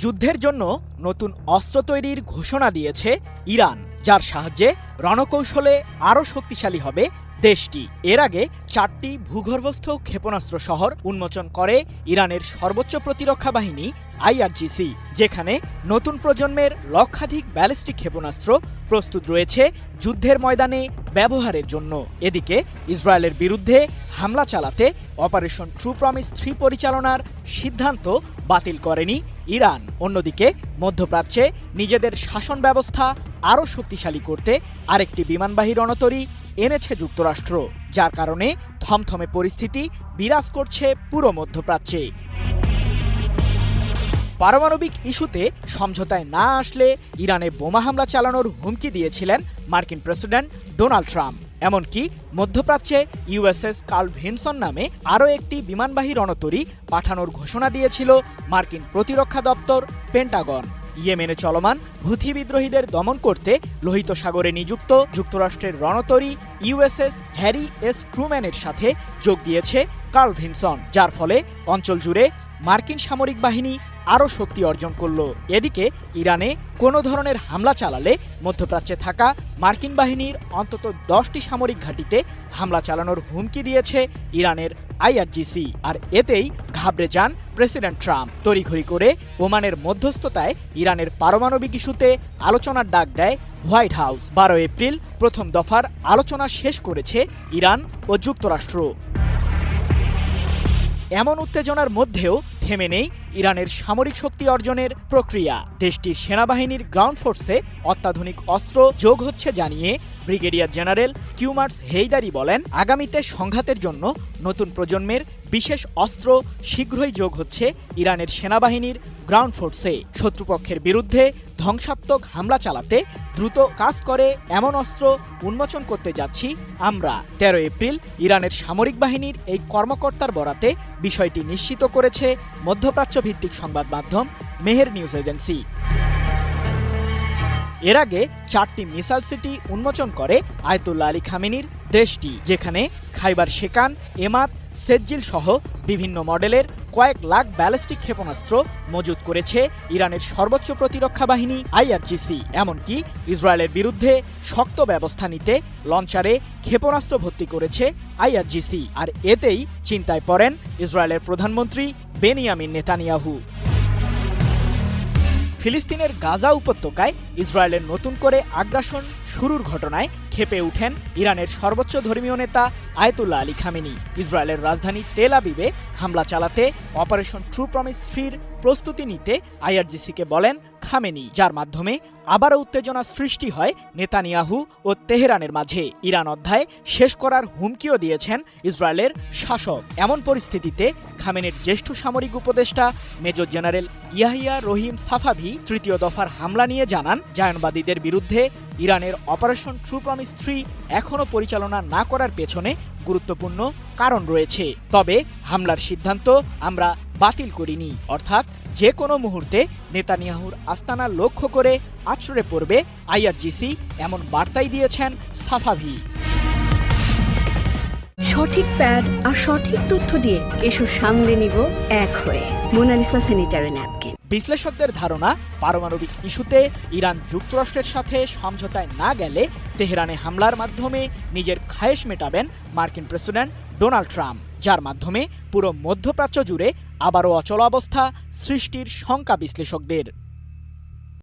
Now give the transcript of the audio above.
যুদ্ধের জন্য নতুন অস্ত্র তৈরির ঘোষণা দিয়েছে ইরান। যার সাহায্যে রণকৌশলে আরও শক্তিশালী হবে দেশটি। এর আগে চারটি ভূগর্ভস্থ ক্ষেপণাস্ত্র শহর উন্মোচন করে ইরানের সর্বোচ্চ প্রতিরক্ষা বাহিনী, আইআরজিসি, যেখানে নতুন প্রজন্মের লক্ষাধিক ব্যালিস্টিক ক্ষেপণাস্ত্র প্রস্তুত রয়েছে যুদ্ধের ময়দানে ব্যবহারের জন্য। এদিকে ইসরায়েলের বিরুদ্ধে হামলা চালাতে অপারেশন ট্রু প্রমিস থ্রি পরিচালনার সিদ্ধান্ত বাতিল করেনি ইরান। অন্যদিকে মধ্যপ্রাচ্যে নিজেদের শাসন ব্যবস্থা আরও শক্তিশালী করতে আরেকটি বিমানবাহী রণতরী এনেছে যুক্তরাষ্ট্র, যার কারণে থমথমে পরিস্থিতি বিরাজ করছে পুরো মধ্যপ্রাচ্যে। পারমাণবিক ইস্যুতে সমঝোতায় না আসলে ইরানে বোমা হামলা চালানোর হুমকি দিয়েছিলেন মার্কিন প্রেসিডেন্ট ডোনাল্ড ট্রাম্প। এমনকি মধ্যপ্রাচ্যে ইউএসএস কার্ল ভিনসন নামে আরও একটি বিমানবাহী রণতরী পাঠানোর ঘোষণা দিয়েছিল মার্কিন প্রতিরক্ষা দপ্তর পেন্টাগন। ইয়েমেনে চলমান হুথি বিদ্রোহীদের দমন করতে লোহিত সাগরে নিযুক্ত যুক্তরাষ্ট্রের রণতরী ইউএসএস হ্যারি এস ট্রুম্যানের সাথে যোগ দিয়েছে কার্ল ভিনসন যার ফলে অঞ্চল জুড়ে মার্কিন সামরিক বাহিনী আরও শক্তি অর্জন করল। এদিকে ইরানে কোনো ধরনের হামলা চালালে মধ্যপ্রাচ্যে থাকা মার্কিন বাহিনীর অন্তত দশটি সামরিক ঘাঁটিতে হামলা চালানোর হুমকি দিয়েছে ইরানের আইআরজিসি। আর এতেই ঘাবড়ে যান প্রেসিডেন্ট ট্রাম্প। তড়িঘড়ি করে ওমানের মধ্যস্থতায় ইরানের পারমাণবিক ইস্যুতে আলোচনার ডাক দেয় হোয়াইট হাউস। বারো এপ্রিল প্রথম দফার আলোচনা শেষ করেছে ইরান ও যুক্তরাষ্ট্র। এমন উত্তেজনার মধ্যেও থেমে নেই ইরানের সামরিক শক্তি অর্জনের প্রক্রিয়া। দেশটির সেনাবাহিনীর গ্রাউন্ড ফোর্সে অত্যাধুনিক অস্ত্র যোগ হচ্ছে জানিয়ে ব্রিগেডিয়ার জেনারেল কিউমার্স হেইদারি বলেন, আগামীতে সংঘাতের জন্য নতুন প্রজন্মের বিশেষ অস্ত্র শীঘ্রই যোগ হচ্ছে ইরানের সেনাবাহিনীর গ্রাউন্ড ফোর্সে। শত্রুপক্ষের বিরুদ্ধে ধ্বংসাত্মক হামলা চালাতে দ্রুত কাজ করে এমন অস্ত্র উন্মোচন করতে যাচ্ছি আমরা। তেরো এপ্রিল ইরানের সামরিক বাহিনীর এই কর্মকর্তার বরাতে বিষয়টি নিশ্চিত করেছে মধ্যপ্রাচ্য ভিত্তিক সংবাদ মাধ্যম মেহের নিউজ এজেন্সি। এর আগে চারটি মিসাইল সিটি উন্মোচন করে আয়তুল্লা আলী খামিনির দেশটি, যেখানে খাইবার শেখান এমাত, সেজ্জিল সহ বিভিন্ন মডেলের কয়েক লাখ ব্যালিস্টিক ক্ষেপণাস্ত্র মজুত করেছে ইরানের সর্বোচ্চ প্রতিরক্ষা বাহিনী আইআরজিসি। এমনকি ইসরায়েলের বিরুদ্ধে শক্ত ব্যবস্থা নিতে লঞ্চারে ক্ষেপণাস্ত্র ভর্তি করেছে আইআরজিসি। আর এতেই চিন্তায় পড়েন ইসরায়েলের প্রধানমন্ত্রী বেনিয়ামিন নেতানিয়াহু। ফিলিস্তিনের গাজা উপত্যকায় ইসরায়েলের নতুন করে আগ্রাসন শুরুর ঘটনায় খেপে উঠেন ইরানের সর্বোচ্চ ধর্মীয় নেতা আয়তুল্লাহ আলী খামেনি। ইসরায়েলের রাজধানী তেল আবিবে হামলা চালাতে অপারেশন ট্রু প্রমিস থ্রির প্রস্তুতি নিতে আইআরজিসিকে বলেন খামেনি, যার মাধ্যমে আবারও উত্তেজনা সৃষ্টি হয় নেতানিয়াহু ও তেহরানের মাঝে। ইরান অধ্যায় শেষ করার হুমকিও দিয়েছেন ইসরায়েলের শাসক। এমন পরিস্থিতিতে খামেনির জ্যেষ্ঠ সামরিক উপদেষ্টা major general Yahya Rahim Safavi তৃতীয় দফার হামলা নিয়ে জানান, জায়নবাদীদের বিরুদ্ধে ইরানের অপারেশন ট্রু প্রমিস থ্রি এখনও পরিচালনা না করার পেছনে গুরুত্বপূর্ণ কারণ রয়েছে। তবে হামলার সিদ্ধান্ত আমরা বাতিল করিনি। অর্থাৎ যে কোনো মুহূর্তে নেতানিয়াহুর আস্তানা লক্ষ্য করে আছড়ে পড়বে আইআরজিসি, এমন বার্তাই দিয়েছেন সাফাভি। সঠিক প্যাড আর সঠিক তথ্য দিয়ে কেশু সামলে নিব এক হয়ে। মোনালিসা স্যানিটারি ন্যাপকিন বিশ্লেষকদের ধারণা, পারমাণবিক ইস্যুতে ইরান যুক্তরাষ্ট্রের সাথে সমঝোতায় না গেলে তেহরানে হামলার মাধ্যমে নিজের খায়েশ মেটাবেন মার্কিন প্রেসিডেন্ট ডোনাল্ড ট্রাম্প, যার মাধ্যমে পুরো মধ্যপ্রাচ্য জুড়ে আবারও অচলাবস্থা সৃষ্টির শঙ্কা বিশ্লেষকদের।